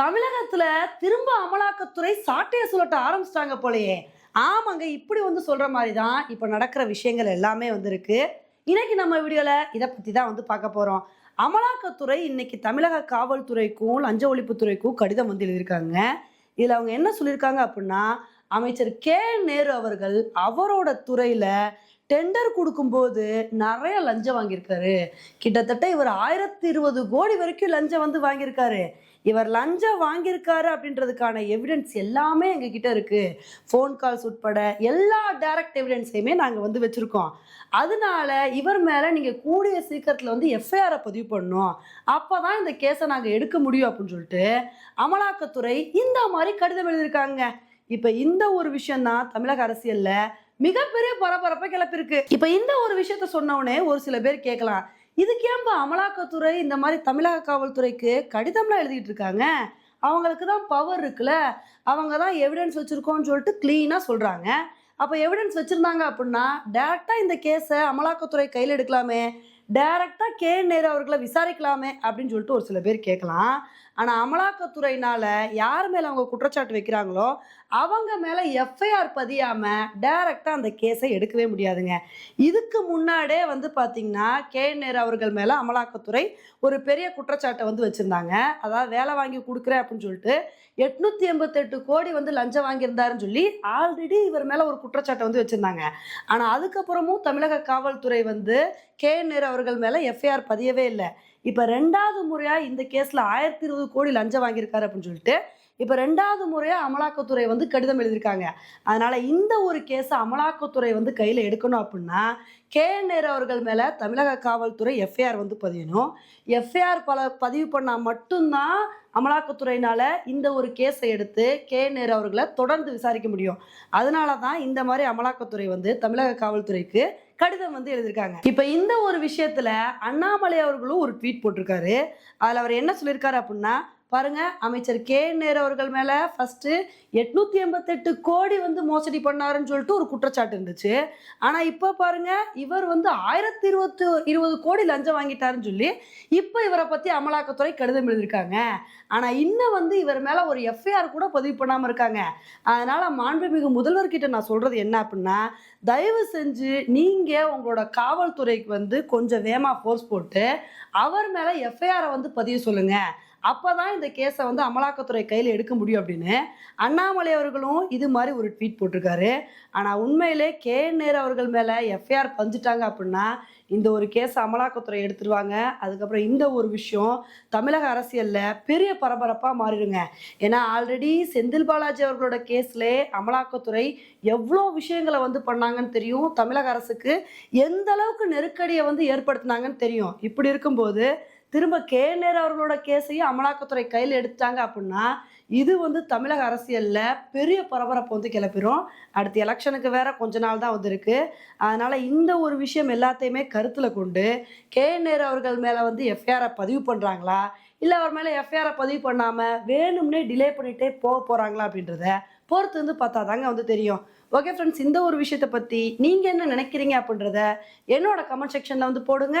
தமிழகத்துல திரும்ப அமலாக்கத்துறை சாட்டையை சுழட்ட ஆரம்பிச்சிட்டாங்க போலயே. ஆமாங்க இப்படி வந்து சொல்ற மாதிரி தான் இப்போ நடக்கிற விஷயங்கள் எல்லாமே வந்திருக்கு. இன்னைக்கு நம்ம வீடியோல இதை பத்தி தான் வந்து பார்க்க போறோம். அமலாக்கத்துறை இன்னைக்கு தமிழக காவல்துறைக்கும் லஞ்ச ஒழிப்புத்துறைக்கும் கடிதம் வந்து எழுதியிருக்காங்க. இதுல அவங்க என்ன சொல்லியிருக்காங்க அப்படின்னா அமைச்சர் கே நேரு அவர்கள் அவரோட துறையில டெண்டர் கொடுக்கும்போது நிறைய லஞ்சம் வாங்கியிருக்காரு. கிட்டத்தட்ட இவர் ஆயிரத்தி இருபது கோடி வரைக்கும் லஞ்சம் வந்து வாங்கியிருக்காரு. இவர் லஞ்சம் வாங்கியிருக்காரு அப்படின்றதுக்கான எவிடன்ஸ் எல்லாமே எங்ககிட்ட இருக்கு. ஃபோன் கால்ஸ் உட்பட எல்லா டைரக்ட் எவிடன்ஸையுமே நாங்கள் வந்து வச்சுருக்கோம். அதனால இவர் மேலே நீங்கள் கூடிய சீக்கிரத்தில் வந்து எஃப்ஐஆரை பதிவு பண்ணணும். அப்போ தான் இந்த கேஸை நாங்கள் எடுக்க முடியும் அப்படின்னு சொல்லிட்டு அமலாக்கத்துறை இந்த மாதிரி கடிதம் எழுதியிருக்காங்க. இப்போ இந்த ஒரு விஷயம் தான் தமிழக அரசியலில் மிகப்பெரிய பரபரப்பை கிளப்பிருக்கு இப்போ இந்த ஒரு விஷயத்த சொன்ன ஒரு சில பேர் கேட்கலாம். இதுக்கு ஏன்பா அமலாக்கத்துறை இந்த மாதிரி தமிழக காவல்துறைக்கு கடிதம்லாம் எழுதிட்டு இருக்காங்க அவங்களுக்கு தான் பவர் இருக்குல்ல? அவங்க தான் எவிடன்ஸ் வச்சுருக்கோன்னு சொல்லிட்டு க்ளீனாக சொல்கிறாங்க அப்போ எவிடன்ஸ் வச்சுருந்தாங்க அப்படின்னா டேரெக்டாக இந்த கேஸை அமலாக்கத்துறை கையில் எடுக்கலாமே. டேரெக்டாக கே. நேரு அவர்களை விசாரிக்கலாமே அப்படின்னு சொல்லிட்டு ஒரு சில பேர் கேட்கலாம். ஆனால் அமலாக்கத்துறையினால் யார் மேலே அவங்க குற்றச்சாட்டு வைக்கிறாங்களோ அவங்க மேலே எஃப்ஐஆர் பதியாமல் டைரெக்டாக அந்த கேஸை எடுக்கவே முடியாதுங்க. இதுக்கு முன்னாடியே வந்து பார்த்திங்கன்னா கே நேர் அவர்கள் மேலே அமலாக்கத்துறை ஒரு பெரிய குற்றச்சாட்டை வந்து வச்சுருந்தாங்க. அதாவது வேலை வாங்கி கொடுக்குறேன் அப்படின்னு சொல்லிட்டு எட்நூற்றி எண்பத்தெட்டு கோடி வந்து லஞ்சம் வாங்கியிருந்தாருன்னு சொல்லி ஆல்ரெடி இவர் மேலே ஒரு குற்றச்சாட்டை வந்து வச்சுருந்தாங்க. ஆனால் அதுக்கப்புறமும் தமிழக காவல்துறை வந்து கே நேர் அவர்கள் மேலே எஃப்ஐஆர் பதியவே இல்லை. இப்போ ரெண்டாவது முறையாக இந்த கேஸில் ஆயிரத்தி இருபது கோடி லஞ்சம் வாங்கியிருக்காரு அப்படின்னு சொல்லிட்டு இப்போ ரெண்டாவது முறையாக அமலாக்கத்துறை வந்து கடிதம் எழுதியிருக்காங்க. அதனால் இந்த ஒரு கேஸை அமலாக்கத்துறை வந்து கையில் எடுக்கணும் அப்படின்னா கே. நேரு அவர்கள் மேலே தமிழக காவல்துறை எஃப்ஐஆர் வந்து பதியணும். எஃப்ஐஆர் பல பதிவு பண்ணால் மட்டும்தான் அமலாக்கத்துறையினால இந்த ஒரு கேஸை எடுத்து கே. நேரு அவர்களை தொடர்ந்து விசாரிக்க முடியும். அதனால தான் இந்த மாதிரி அமலாக்கத்துறை வந்து தமிழக காவல்துறைக்கு கடிதம் வந்து எழுதியிருக்காங்க. இப்போ இந்த ஒரு விஷயத்துல அண்ணாமலை அவர்களும் ஒரு ட்வீட் போட்டிருக்காரு. அதில் அவர் என்ன சொல்லியிருக்காரு அப்படின்னா பாருங்க அமைச்சர் கே. நேர் அவர்கள் மேல ஃபர்ஸ்ட் எட்நூத்தி எண்பத்தெட்டு கோடி வந்து மோசடி பண்ணாருன்னு சொல்லிட்டு ஒரு குற்றச்சாட்டு இருந்துச்சு. ஆனா இப்போ பாருங்க இவர் வந்து ஆயிரத்தி இருபத்து இருபது கோடி லஞ்சம் வாங்கிட்டாருன்னு சொல்லி இப்போ இவரை பத்தி அமலாக்கத்துறை கடிதம் எழுதியிருக்காங்க. ஆனா இன்னும் வந்து இவர் மேல ஒரு எஃப்ஐஆர் கூட பதிவு பண்ணாம இருக்காங்க. அதனால மாண்புமிகு முதல்வர்கிட்ட நான் சொல்றது என்ன அப்படின்னா தயவு செஞ்சு நீங்க உங்களோட காவல்துறைக்கு வந்து கொஞ்சம் வேமா ஃபோர்ஸ் போட்டு அவர் மேல எஃப்ஐஆரை வந்து பதிவு அப்போ தான் இந்த கேஸை வந்து அமலாக்கத்துறை கையில் எடுக்க முடியும் அப்படின்னு. அண்ணாமலை அவர்களும் இது மாதிரி ஒரு ட்வீட் போட்டிருக்காரு. ஆனால் உண்மையிலே கே. நேரு அவர்கள் மேலே எஃப்ஐஆர் பதிஞ்சிட்டாங்க அப்படின்னா இந்த ஒரு கேஸ் அமலாக்கத்துறை எடுத்துருவாங்க. அதுக்கப்புறம் இந்த ஒரு விஷயம் தமிழக அரசியலில் பெரிய பரபரப்பாக மாறிடுங்க. ஏன்னா ஆல்ரெடி செந்தில் பாலாஜி அவர்களோட கேஸில் அமலாக்கத்துறை எவ்வளோ விஷயங்களை வந்து பண்ணாங்கன்னு தெரியும். தமிழக அரசுக்கு எந்த அளவுக்கு நெருக்கடியை வந்து ஏற்படுத்தினாங்கன்னு தெரியும். இப்படி இருக்கும்போது திரும்ப கேனர் அவர்களோட கேஸையும் அமலாக்கத்துறை கையில் எடுத்தாங்க அப்படின்னா இது வந்து தமிழக அரசியலில் பெரிய பரபரப்பு வந்து கிளப்பிடும் அடுத்த எலெக்ஷனுக்கு வேற கொஞ்ச நாள் தான் வந்திருக்கு. அதனால இந்த ஒரு விஷயம் எல்லாத்தையுமே கருத்தில் கொண்டு கே நேரு அவர்கள் மேலே வந்து எஃப்ஐஆரை பதிவு பண்ணுறாங்களா இல்லை அவர் மேலே எஃப்ஐஆரை பதிவு பண்ணாமல் வேணும்னே டிலே பண்ணிகிட்டே போக போகிறாங்களா அப்படின்றத பொறுத்து வந்து பார்த்தா தாங்க வந்து தெரியும். ஓகே ஃப்ரெண்ட்ஸ் இந்த ஒரு விஷயத்தை பற்றி நீங்கள் என்ன நினைக்கிறீங்க அப்படின்றத என்னோட கமெண்ட் செக்ஷனில் வந்து போடுங்க.